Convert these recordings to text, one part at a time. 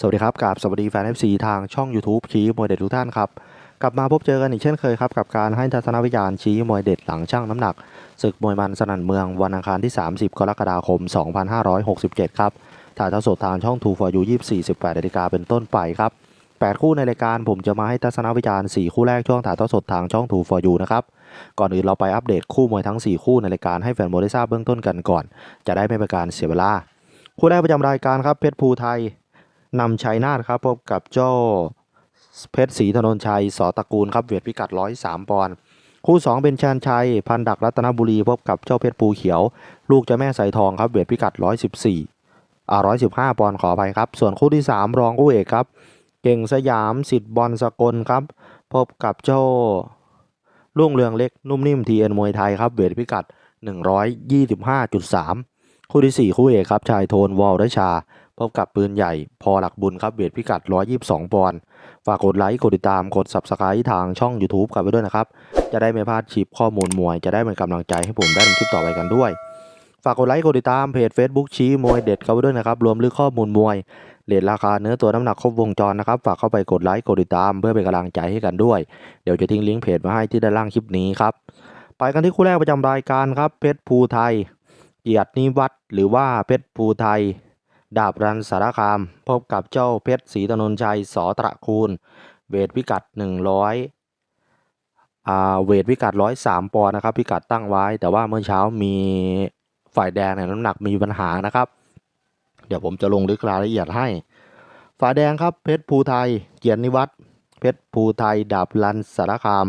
สวัสดีครับกับสวัสดีแฟน FC ทางช่อง YouTube ชี้มวยเด็ดทุกท่านครับ กลับมาพบเจอกันอีกเช่นเคยครับ กับการให้ทัศนวิจารณ์ชี้มวยเด็ดหลังช่างน้ำหนักศึกมวยมันสนั่นเมืองวันอังคารที่ 30 กรกฎาคม 2567 ครับถ่ายทอดสดทางช่อง2 for you 24 18นาฬิกาเป็นต้นไปครับ 8 คู่ในรายการผมจะมาให้ทัศนวิจารณ์ 4 คู่แรกช่วงถ่ายทอดสดทางช่อง2 for you นะครับก่อนอื่นเราไปอัปเดตคู่มวยทั้ง 4 คู่ในรายการให้แฟนมวยได้ทราบเบื้องต้นกันก่อน จะได้ไม่เป็นการเสียเวลาคู่แรกประจำรายการครับเพชรภูไทย นำชัยนาทครับพบกับเจ้าเพชรศรีถนนชัยสอตระกูลครับเวทพิกัด 103 ปอนด์คู่ 2 เป็นชานชัย พันดักรัตนบุรีพบกับเจ้าเพชรภูเขียว ลูกเจ้าแม่สายทองครับเวทพิกัด 114อ่า115 ปอนด์ขออภัยครับ ส่วนคู่ที่ 3 รองคู่เอกครับ เก่งสยามสิทธิ์บอลสกลครับ พบกับเจ้าลุ่งเรืองเล็กนุ่มนิ่มทีเอ็นมวยไทยครับเวทพิกัด 125.3 คู่ทีสี่4 คู่เอกครับชายโทนวอลได้ชา พบกับปืนใหญ่พอหลักบุญครับเวทพิกัด 122 ปอนด์ฝากกดไลค์กดติดตามกด Subscribe ทางช่อง YouTube กันไปด้วยนะครับ จะได้ไม่พลาดคลิปข้อมูลมวย จะได้เป็นกำลังใจให้ผมได้ทำคลิปต่อไปกันด้วย ฝากกดไลค์กดติดตามเพจ Facebook ชี้มวยเด็ดกันไปด้วยนะครับ รวมลึกข้อมูลมวยเลทราคาเนื้อตัวน้ำหนักครบวงจรนะครับฝากเข้าไปกดไลค์กดติดตามเพื่อเป็นกำลังใจให้กันด้วย เดี๋ยวจะทิ้งลิงก์เพจมาให้ที่ด้านล่างคลิปนี้ครับไปกันที่คู่แรกประจำรายการครับเพชรภูไทยเกียรตินิวัฒน์หรือว่าเพชรภูไทย ดาบรันสารคาม พบกับเจ้าเพชรศรีถนนชัยสอตระคูณเวทพิกัด 100อ่าเวทพิกัด 103 ปอนด์นะครับ พิกัดตั้งไว้ แต่ว่าเมื่อเช้ามีฝ่ายแดงเนี่ยน้ำหนักมีปัญหานะครับ เดี๋ยวผมจะลงลึกรายละเอียดให้ ฝ่ายแดงครับเพชรภูไทย เกียรตินิวัฒน์เพชรภูไทย ดาบรันสารคาม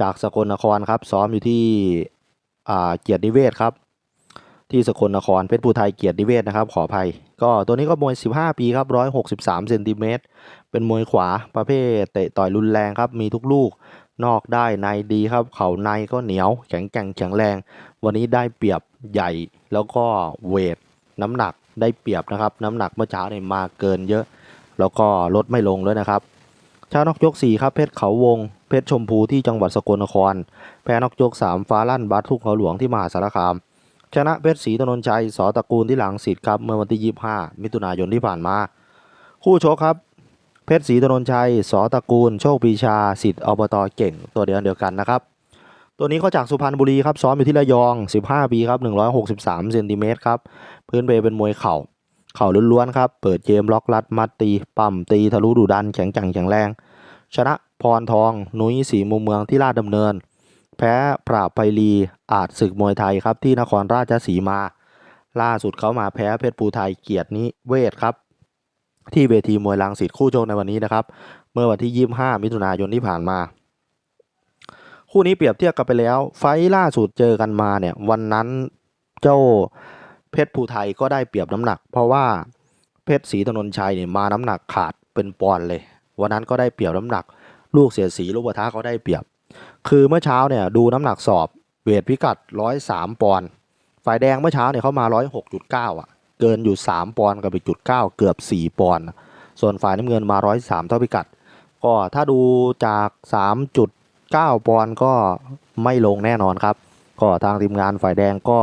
จากสกลนครครับ ซ้อมอยู่ที่เกียรตินิเวศครับ ที่สกลนครเพชรภูไทยเกียรตินิเวศนะครับขออภัย ก็ตัวนี้ก็มวย 15 ปีครับ163เซนติเมตรเป็นมวยขวาประเภทเตะต่อยรุนแรงครับมีทุกลูกนอกได้ในดีครับ เข่าในก็เหนียวแข็งแกร่งแข็งแรง วันนี้ได้เปรียบใหญ่แล้วก็เวทน้ำหนักได้เปรียบนะครับ น้ำหนักเมื่อเช้าเนี่ยมาเกินเยอะ แล้วก็ลดไม่ลงด้วยนะครับชานอกยก 4 ครับเพชรเขาวง เพชรชมพูที่จังหวัดสกลนคร แพ้นอกยก 3 ฟ้าลั่นบัตทุกเขาหลวงที่มหาสารคาม ชนะเพชรศรีถนนชัยสอตระกูลที่หลังสิทธิ์ครับเมื่อวันที่ 25 มิถุนายนที่ผ่านมา คู่ชกครับเพชรศรีถนนชัยสอตระกูล โชคปีชาสิทธิ์อบตเก่ง ตัวเดียวเดียวกันนะครับ ตัวนี้เขาจากสุพรรณบุรีครับซ้อมอยู่ที่ระยอง 15 ปีครับ 163เซนติเมตรครับพื้นเปเป็นมวยเข่า เข่าล้วนๆครับ เปิดเกมล็อกลัดมัดตีปั่มตีทะลุดุดันแข็งจังแข็งแรง ชนะพรทอง นุ้ยสีมุมเมืองที่ราชดำเนิน แพ้ปราบไพลีอาจศึกมวยไทยครับที่นครราชสีมา ล่าสุดเขามาแพ้เพชรภูไทยเกียรตินิเวศครับ ที่เวทีมวยลังสิตคู่โจในวันนี้นะครับ เมื่อวันที่ 25 มิถุนายนที่ผ่านมา คู่นี้เปรียบเทียบกันไปแล้ว ไฟล่าสุดเจอกันมาเนี่ยวันนั้นเจ้าเพชรภูไทยก็ได้เปรียบน้ำหนัก เพราะว่าเพชรศรีถนนชัยเนี่ยมาน้ำหนักขาดเป็นปอนเลย วันนั้นก็ได้เปรียบน้ำหนัก ลูกเสียสีลูกปะทะเขาได้เปรียบ คือเมื่อเช้าเนี่ยดูน้ำหนักสอบเวทพิกัด103ปอนด์ฝ่ายแดงเมื่อเช้าเนี่ยเขามา106.9อะ เกินอยู่3ปอนด์กับอีกจุดเก้าเกือบ4ปอนด์ส่วนฝ่ายน้ำเงินมา103เท่าพิกัด ก็ถ้าดูจาก3.9ปอนด์ก็ไม่ลงแน่นอนครับ ก็ทางทีมงานฝ่ายแดงก็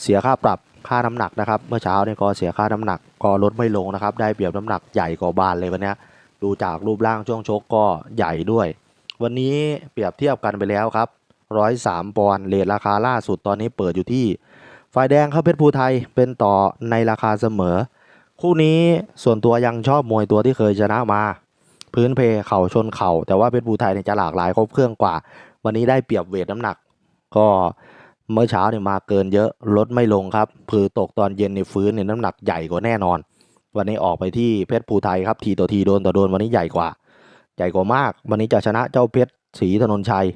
เสียค่าปรับค่าน้ำหนักนะครับ เมื่อเช้าเนี่ยก็เสียค่าน้ำหนักก็ลดไม่ลงนะครับ ได้เปรียบน้ำหนักใหญ่กว่าบานเลยวันนี้ดูจากรูปร่างช่วงชกก็ใหญ่ด้วย วันนี้เปรียบเทียบกันไปแล้วครับ 103 ปอนด์เลทราคาล่าสุดตอนนี้เปิดอยู่ที่ฝ่ายแดงครับเพชรภูไทยเป็นต่อในราคาเสมอ คู่นี้ส่วนตัวยังชอบมวยตัวที่เคยชนะมา พื้นเพเข่าชนเข่า แต่ว่าเพชรภูไทยเนี่ยจะหลากหลายครบเครื่องกว่า วันนี้ได้เปรียบเวทน้ำหนัก ก็เมื่อเช้าเนี่ยมาเกินเยอะลดไม่ลงครับผือตกตอนเย็นในฟื้นเนี่ยน้ำหนักใหญ่กว่าแน่นอน วันนี้ออกไปที่เพชรภูไทยครับทีต่อทีโดนต่อโดนวันนี้ใหญ่กว่า ใหญ่กว่ามาก วันนี้จะชนะเจ้าเพชรศรีถนนชัย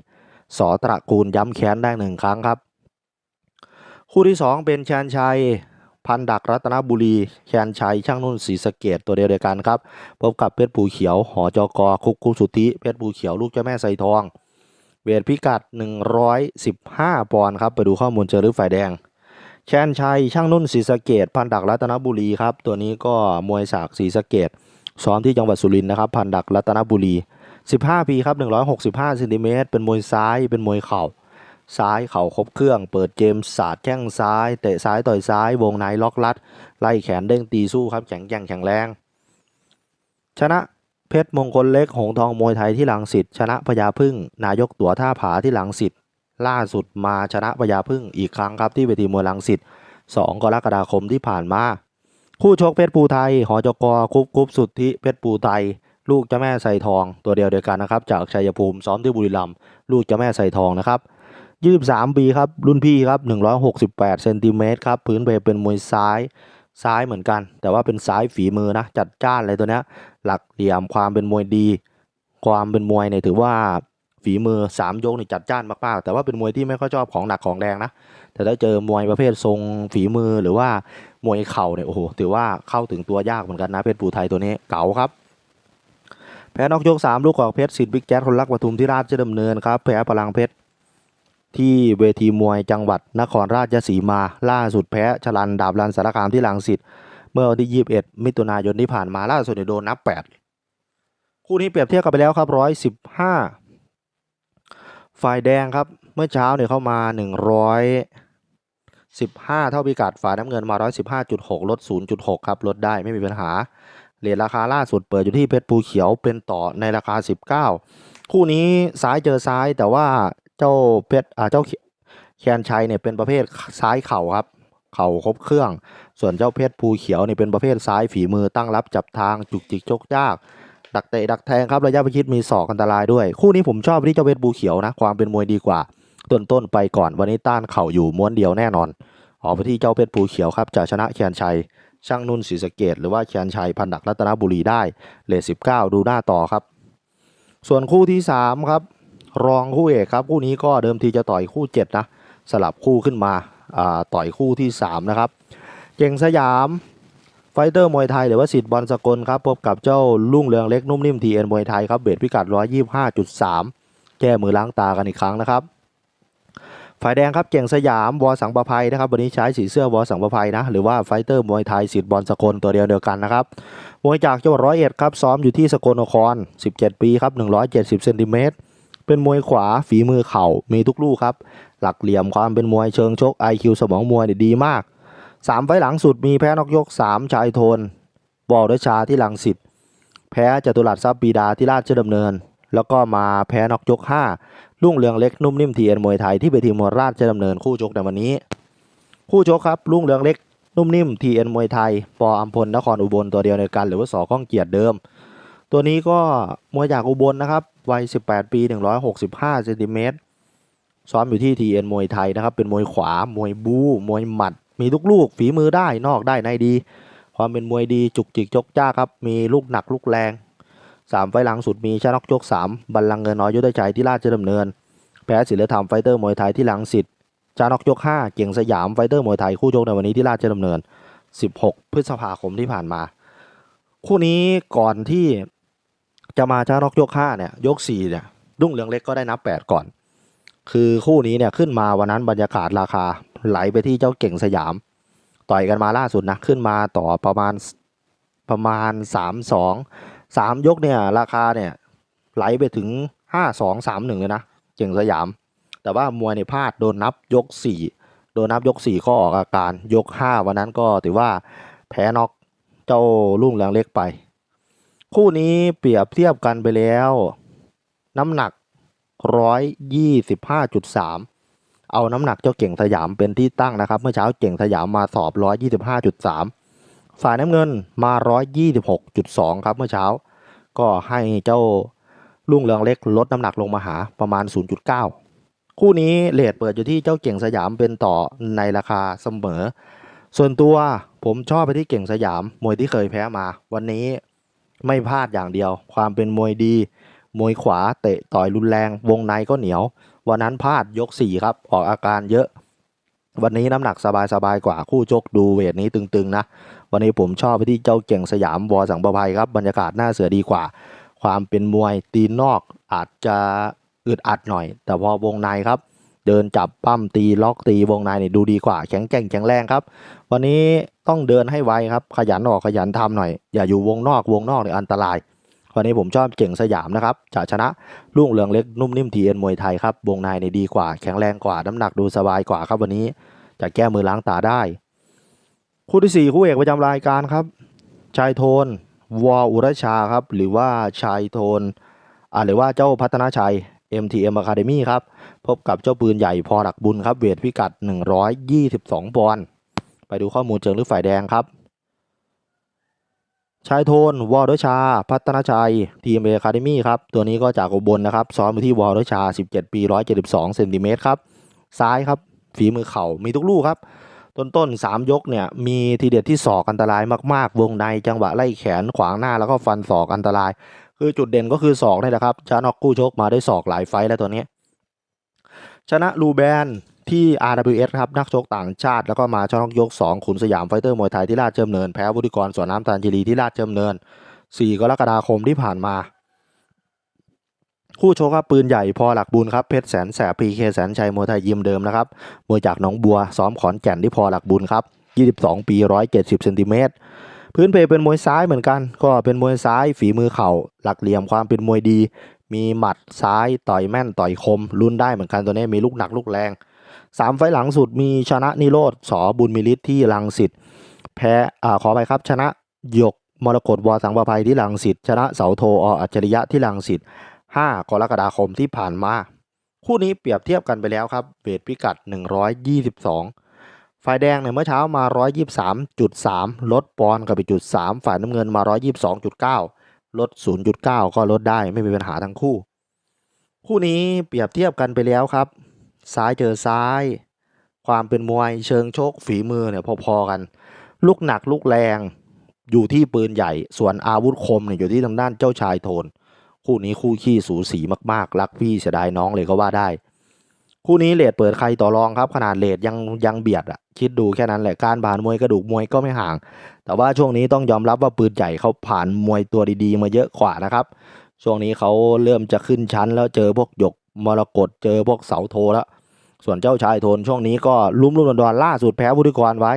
สอตระกูลย้ำแค้นได้หนึ่งครั้งครับ คู่ที่ 2 เป็นแชนชัย พันดักรัตนบุรีแชนชัยช่างนุ่นศรีสะเกดตัวเดียวเดียวกันครับ พบกับเพชรภูเขียว หอจกคุกคุสุทธิเพชรภูเขียวลูกเจ้าแม่ไซทอง เวทพิกัด 115 ปอนด์ครับ ไปดูข้อมูลเจอหรือฝ่ายแดง แชนชัยช่างนุ่นศรีสะเกดพันดักรัตนบุรีครับ ตัวนี้ก็มวยสากศรีสะเกด ซ้อมที่จังหวัดสุรินทร์นะครับพันดักรัตนบุรี 15 ปีครับ 165เซนติเมตรเป็นมวยซ้ายเป็นมวยเข่า ซ้ายเข่าครบเครื่อง เปิดเกมสาดแข้งซ้ายเตะซ้ายต่อยซ้ายวงในล็อกลัด ไล่แขนเด้งตีสู้ครับแข็งแกร่งแข็งแรง ชนะเพชรมงคลเล็กหงทองมวยไทยที่หลังสิตชนะพญาพึ่ง นายกตั๋วท่าผาที่หลังสิตล่าสุดมาชนะพญาพึ่งอีกครั้งครับที่เวทีมวยลังสิต2กรกฎาคมที่ผ่านมา คู่ชกเพชรภูไทย หอจกคุบคุบสุทธิเพชรภูไทย ลูกเจ้าแม่ไซทอง ตัวเดียวเดียวกันนะครับ จากชัยภูมิซ้อมที่บุรีรัมย์ลูกเจ้าแม่ไซทองนะครับ23ปีครับ รุ่นพี่ครับ168เซนติเมตรครับ พื้นเพเป็นมวยซ้าย ซ้ายเหมือนกัน แต่ว่าเป็นซ้ายฝีมือนะ จัดจ้านเลยตัวเนี้ย หลักเหลี่ยมความเป็นมวยดี ความเป็นมวยเนี่ยถือว่า ฝีมือ3ยกนี่จัดจ้านมากๆแต่ว่าเป็นมวยที่ไม่ค่อยชอบของหนักของแรงนะแต่ถ้าเจอมวยประเภททรงฝีมือหรือว่ามวยเข่าเนี่ยโอ้โหถือว่าเข้าถึงตัวยากเหมือนกันนะเพชรปูไทยตัวนี้เก๋าครับแพ้นอกยก3ลูกกอกเพชรสิทธิ์บิ๊กแจ๊ดคนรักปทุมที่ราชดำเนินครับแพ้พลังเพชรที่เวทีมวยจังหวัดนครราชสีมา ล่าสุดแพ้ชลันดาบรันสารคามที่ลังสิตเมื่อวันที่ 21 มิถุนายนที่ผ่านมาล่าสุดโดนนับ 8 คู่นี้เปรียบเทียบกันไปแล้วครับ 115 ฝ่ายแดงครับเมื่อเช้าเนี่ยเข้ามา 115 เท่าพิกัดฝ่ายน้ำเงินมา 115.6 ลด 0.6 ครับลดได้ไม่มีปัญหาเหรียญราคาล่าสุดเปิดอยู่ที่เพชรภูเขียวเป็นต่อในราคา 19 คู่นี้ซ้ายเจอซ้ายแต่ว่าเจ้าเพชรอ่าเจ้าแคนชัยเนี่ยเป็นประเภทซ้ายเข่าครับ เข่าครบเครื่อง ส่วนเจ้าเพชรภูเขียวเนี่ยเป็นประเภทซ้ายฝีมือตั้งรับจับทางจุกจิกจกยาก ดักเตะดักแทงครับระยะประชิดมีศอกอันตรายด้วย คู่นี้ผมชอบที่เจ้าเพชรภูเขียวนะ ความเป็นมวยดีกว่าต้นต้นไปก่อนวันนี้ต้านเข่าอยู่ม้วนเดียวแน่นอนออกไปที่เจ้าเพชรภูเขียวครับจะชนะแคนชัย ช่างนุ่นศรีสะเกดหรือว่าแคนชัยพันดักรัตนบุรีได้เลทสิบเก้าดูหน้าต่อครับ ส่วนคู่ที่สามครับ รองคู่เอกครับ คู่นี้ก็เดิมทีจะต่อยคู่เจ็ดนะ สลับคู่ขึ้นมาต่อยคู่ที่สามนะครับ เก่งสยาม ฟเตอร์มวยไทยหรือว่าสิทธิ์บอลสกลครับพบกับเจ้าลุ่งเรืองเล็กนุ่มนิ่มทีเอ็นมวยไทยครับเบสพิกัด 125.3 แก้มือล้างตากันอีกครั้งนะครับ ฝ่ายแดงครับเก่งสยามวอสังประภัยนะครับวันนี้ใช้สีเสื้อวอสังประภัยนะหรือว่าไฟเตอร์มวยไทยสิทธิ์บอลสกลตัวเดียวเดียวกันนะครับมวยจากจังหวัดร้อยเอ็ดครับซ้อมอยู่ที่สกลนคร 17 ปีครับ170เซนติเมตรเป็นมวยขวาฝีมือเข่ามีทุกลูกครับหลักเหลี่ยมความเป็นมวยเชิงชก IQ สมองมวยดีมาก สามไฟหลังสุดมีแพ้นอกยก 3 ชายโทนบอลด้วยชาที่หลังสิตแพ้จตุรัสทรัพย์ปีดาที่ราชดำเนิน แล้วก็มาแพ้นอกยก 5 ลุ่งเรืองเล็กนุ่มนิ่มทีเอ็นมวยไทยที่เวทีมวยราชดำเนินคู่ชกในวันนี้ คู่ชกครับลุ่งเรืองเล็กนุ่มนิ่มทีเอ็นมวยไทย ปออัมพลนครอุบลตัวเดียวในกันหรือว่าสอก้องเกียรติเดิม ตัวนี้ก็มวยจากอุบลนะครับวัย 18 ปี 165เซนติเมตรซ้อมอยู่ที่ทีเอ็นมวยไทยนะครับเป็นมวยขวามวยบู๊มวยหมัด มีทุกลูกฝีมือได้นอกได้ในดี ความเป็นมวยดีจุกจิกจกจ้าครับ มีลูกหนักลูกแรงสามไฟล์หลังสุดมีชนะนอกยกสามบัลลังก์เงินน้อยยุทธชัยที่ราชดำเนิน แพ้ศิลธรรมไฟเตอร์มวยไทยที่หลังสิทธิ์ชนะนอกยกห้าเก่งสยามไฟเตอร์มวยไทยคู่ชกในวันนี้ที่ราชดำเนิน 16 พฤษภาคมที่ผ่านมา คู่นี้ก่อนที่จะมาชนะนอกยกห้าเนี่ยยกสี่เนี่ยรุ่งเรืองเล็กก็ได้นับแปดก่อน คือคู่นี้เนี่ยขึ้นมาวันนั้นบรรยากาศราคาไหลไปที่เจ้าเก่งสยาม ต่อยกันมาล่าสุดนะขึ้นมาต่อประมาณประมาณสามสองสามยกเนี่ยราคาเนี่ยไหลไปถึงห้าสองสามหนึ่งเลยนะเก่งสยาม แต่ว่ามวยในยพลาดโดนนับยกสี่โดนนับยกสี่ก็ออกอาการยกห้าวันนั้นก็ถือว่าแพ้น็อกเจ้าลุ่งเรืองเล็กไป คู่นี้เปรียบเทียบกันไปแล้ว น้ำหนัก ร้อยยี่สิบห้าจุดสามเอาน้ำหนักเจ้าเก่งสยามเป็นที่ตั้งนะครับ เมื่อเช้าเก่งสยามมาสอบ 125.3ฝ่ายน้ำเงินมา 126.2 ครับเมื่อเช้า ก็ให้เจ้าลุ่งเรืองเล็กลดน้ำหนักลงมาหาประมาณ 0.9 คู่นี้เลทเปิดอยู่ที่เจ้าเก่งสยามเป็นต่อในราคาเสมอ ส่วนตัวผมชอบไปที่เก่งสยามมวยที่เคยแพ้มา วันนี้ไม่พลาดอย่างเดียว ความเป็นมวยดี มวยขวาเตะต่อยรุนแรง วงในก็เหนียว วันนั้นพลาดยกสี่ครับ ออกอาการเยอะ วันนี้น้ำหนักสบายๆกว่าคู่ชกดูเวทนี้ตึงๆนะ วันนี้ผมชอบไปที่เจ้าเก่งสยามวอสังประภัยครับบรรยากาศน่าเสือดีกว่า ความเป็นมวยตีนนอกอาจจะอึดอัดหน่อย แต่พอวงในครับเดินจับปั้มตีล็อกตีวงในเนี่ยดูดีกว่า แข็งแกร่งแข็งแรงครับ วันนี้ต้องเดินให้ไวครับ ขยันออกขยันทำหน่อย อย่าอยู่วงนอกวงนอกเนี่ยอันตราย วันนี้ผมชอบเก่งสยามนะครับจะชนะลุ่งเรืองเล็กนุ่มนิ่มทีเอ็นมวยไทยครับวงในเนี่ยดีกว่าแข็งแรงกว่าน้ำหนักดูสบายกว่าครับวันนี้จะแก้มือล้างตาได้ คู่ที่สี่คู่เอกประจำรายการครับ ชายโทนวออุรชาครับ หรือว่าชายโทนอ่าหรือว่าเจ้าพัฒนาชัย MTM Academy ครับ พบกับเจ้าปืนใหญ่พอหลักบุญครับ เวทพิกัด 122 ปอนด์ไปดูข้อมูลเชิงลึกฝ่ายแดงครับ ชายโทนวอลดชา พัฒนาชัยทีมเอคาเดมี่ครับตัวนี้ก็จากอุบลนะครับซ้อมอยู่ที่วอลดชา 17 ปี 172เซนติเมตรครับซ้ายครับฝีมือเข่ามีทุกลูกครับต้นต้นๆสามยกเนี่ยมีทีเด็ดที่ศอกอันตรายมากๆ วงในจังหวะไล่แขนขวางหน้าแล้วก็ฟันศอกอันตราย คือจุดเด่นก็คือศอกนี่แหละครับชนะคู่ชกมาได้ศอกหลายไฟแล้วตัวนี้ ชนะลูแบน ที่ RWS ครับนักชกต่างชาติ แล้วก็มาชนะยก 2 ขุนสยามไฟเตอร์มวยไทยที่ราชเจิมเนิน แพ้วุฒิกรสวนน้ำตาลจิรีที่ราชเจิมเนิน 4 กรกฎาคมที่ผ่านมา คู่ชกครับปืนใหญ่พอหลักบุญครับเพชรแสนแสบพีเคแสนชัยมวยไทยยิมเดิมนะครับมวยจากหนองบัวซ้อมขอนแก่นที่พอหลักบุญครับ22 ปี 170เซนติเมตรพื้นเพเป็นมวยซ้ายเหมือนกัน ก็เป็นมวยซ้ายฝีมือเข่า หลักเหลี่ยมความเป็นมวยดี มีหมัดซ้ายต่อยแม่นต่อยคมลุ้นได้เหมือนกันตัวนี้มีลูกหนักลูกแรง สามไฟหลังสุดมีชนะนิโรธสอบุญมิลิตที่ลังสิตแพ้อ่าขอไปครับชนะหยกมรกตวอสังประภัยที่ลังสิตชนะเสาโทออัจฉริยะที่ลังสิต5กรกฎาคมที่ผ่านมา คู่นี้เปรียบเทียบกันไปแล้วครับเวทพิกัด 122 ฝ่ายแดงเนี่ยเมื่อเช้ามา 123.3 ลดปอนด์กับไปจุด3ฝ่ายน้ำเงินมา 122.9 ลด 0.9 ก็ลดได้ไม่มีปัญหาทั้งคู่ คู่นี้เปรียบเทียบกันไปแล้วครับ ซ้ายเจอซ้าย ความเป็นมวยเชิงชกฝีมือเนี่ยพอๆกัน ลูกหนักลูกแรงอยู่ที่ปืนใหญ่ ส่วนอาวุธคมเนี่ยอยู่ที่ทางด้านเจ้าชายโทน คู่นี้คู่ขี้สูสีมากๆ รักพี่เสียดายน้องเลยก็ว่าได้ คู่นี้เลดเปิดใครต่อรองครับ ขนาดเลดยังยังเบียดอะคิดดูแค่นั้นแหละการผ่านมวยกระดูกมวยก็ไม่ห่าง แต่ว่าช่วงนี้ต้องยอมรับว่าปืนใหญ่เขาผ่านมวยตัวดีๆ มาเยอะกว่านะครับ ช่วงนี้เขาเริ่มจะขึ้นชั้นแล้วเจอพวกหยกมรกตเจอพวกเสาโทแล้ว ส่วนเจ้าชายโทนช่วงนี้ก็ลุ้มลุ่มดอนล่าสุดแพ้วุฒิกรไว้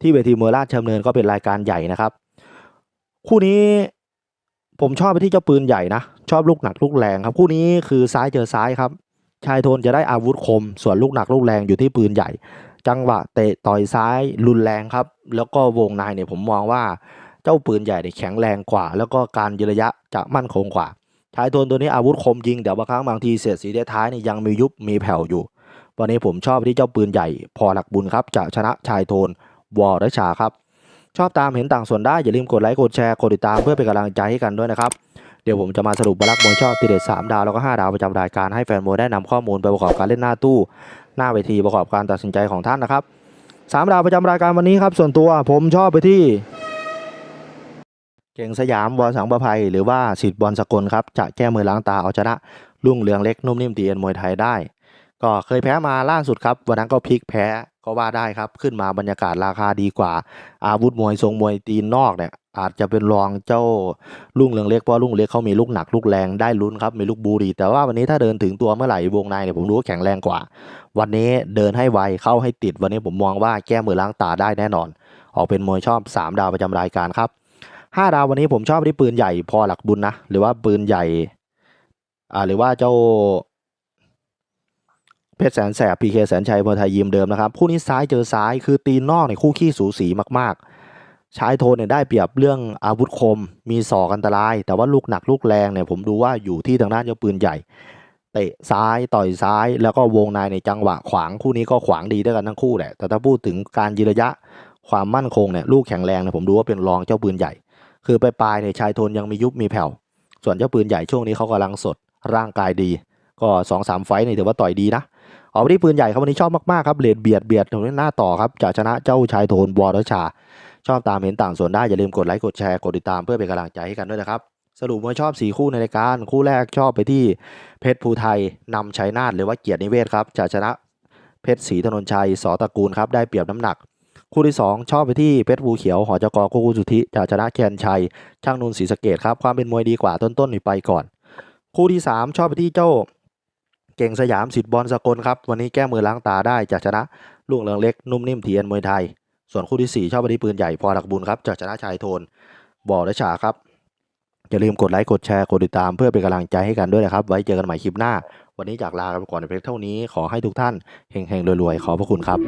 ที่เวทีมวยราชดำเนินก็เป็นรายการใหญ่นะครับ คู่นี้ผมชอบไปที่เจ้าปืนใหญ่นะ ชอบลูกหนักลูกแรงครับ คู่นี้คือซ้ายเจอซ้ายครับ ชายโทนจะได้อาวุธคม ส่วนลูกหนักลูกแรงอยู่ที่ปืนใหญ่ จังหวะเตะต่อยซ้ายรุนแรงครับ แล้วก็วงในเนี่ยผมมองว่าเจ้าปืนใหญ่เนี่ยแข็งแรงกว่า แล้วก็การยืนระยะจะมั่นคงกว่าชายโทนตัวนี้อาวุธคมจริงแต่บางครั้งบางทีเสียดสีท้ายเนี่ยยังมียุบมีแผ่วอยู่ วันนี้ผมชอบที่เจ้าปืนใหญ่ พอหลักบุญครับจะชนะชายโทนวอร์ชาครับ ชอบตามเห็นต่างส่วนได้ อย่าลืมกดไลค์กดแชร์กดติดตามเพื่อเป็นกำลังใจให้กันด้วยนะครับ เดี๋ยวผมจะมาสรุปบลักษ์มวยชอบทีเด็ด3ดาวแล้วก็5ดาวประจำรายการให้แฟนมวยได้นำข้อมูลไปประกอบการเล่นหน้าตู้ หน้าเวทีประกอบการตัดสินใจของท่านนะครับสามดาวประจำรายการวันนี้ครับ ส่วนตัวผมชอบไปที่เก่งสยามบอลสังประภัยหรือว่าสิทธิ์บอลสกลครับจะแก้มือล้างตาเอาชนะลุ่งเรืองเล็กนุ่มนิ่มตีเอ็นมวยไทยได้ ก็เคยแพ้มาล่าสุดครับ วันนั้นก็พลิกแพ้ก็ว่าได้ครับ ขึ้นมาบรรยากาศราคาดีกว่า อาวุธมวยทรงมวยตีนนอกเนี่ยอาจจะเป็นรองเจ้าลุงเรืองเล็กเพราะลุงเล็กเขามีลูกหนักลูกแรงได้ลุ้นครับมีลูกบูดีแต่ว่าวันนี้ถ้าเดินถึงตัวเมื่อไหร่วงในเนี่ยผมรู้ว่าแข็งแรงกว่า วันนี้เดินให้ไวเข้าให้ติดวันนี้ผมมองว่าแก้มือล้างตาได้แน่นอน ออกเป็นมวยชอบ 3 ดาวประจำรายการครับ 5 ดาววันนี้ผมชอบที่ปืนใหญ่พอหลักบุญนะหรือว่าปืนใหญ่อ่าหรือว่าเจ้า เพชรแสนแสบพีเคแสนชัยมวยไทยยิมเดิมนะครับคู่นี้ซ้ายเจอซ้ายคือตีนนอกเนี่ยคู่ขี้สูสีมากๆ ชายโทนเนี่ยได้เปรียบเรื่องอาวุธคม มีศอกอันตราย แต่ว่าลูกหนักลูกแรงเนี่ยผมดูว่าอยู่ที่ทางด้านเจ้าปืนใหญ่เตะซ้ายต่อยซ้ายแล้วก็วงในในจังหวะขวางคู่นี้ก็ขวางดีด้วยกันทั้งคู่แหละแต่ถ้าพูดถึงการยืนระยะความมั่นคงเนี่ยลูกแข็งแรงเนี่ยผมดูว่าเป็นรองเจ้าปืนใหญ่ คือปลายๆเนี่ยชายโทนยังมียุบมีแผ่วส่วนเจ้าปืนใหญ่ช่วงนี้เขากำลังสดร่างกายดี ก็สองสามไฟต์นี่ถือว่าต่อยดีนะ ออกไปที่ปืนใหญ่ครับวันนี้ชอบมากๆครับเลดเบียดเบียดตรงนี้หน้าต่อครับจะชนะเจ้าชายโทนวอรชา ชอบตามเห็นต่างส่วนได้ อย่าลืมกดไลค์กดแชร์กดติดตามเพื่อเป็นกำลังใจให้กันด้วยนะครับ สรุปว่าชอบ 4 คู่ในรายการ คู่แรกชอบไปที่เพชรภูไทยนำชัยนาทหรือว่าเกียรตินิเวศครับจะชนะเพชรศรีธนนชัยสอตระกูลครับได้เปรียบน้ำหนักคู่ที่ 2 ชอบไปที่เพชรภูเขียวหอจกโกกุสุธิจะชนะแคนชัย ช่างนุนศรีสะเกดครับ ความเป็นมวยดีกว่าต้นๆนี่ไปก่อน คู่ที่ 3 ชอบไปที่เจ้า ก่งสยามสิทธิ์บอลสกลครับ วันนี้แก้มือล้างตาได้จะชนะลูกเลืองเล็กนุ่มนิ่มเทียนมวยไทย ส่วนคู่ที่ 4 ชอบบดีปืนใหญ่พอหลักบุญครับจะชนะชายโทนบ่อและฉาครับ อย่าลืมกดไลค์กดแชร์กดติดตามเพื่อเป็นกำลังใจให้กันด้วยนะครับ ไว้เจอกันใหม่คลิปหน้า วันนี้จากลาไปก่อนในเพลงเท่านี้ขอให้ทุกท่านเฮงๆรวยๆขอพระคุณครับ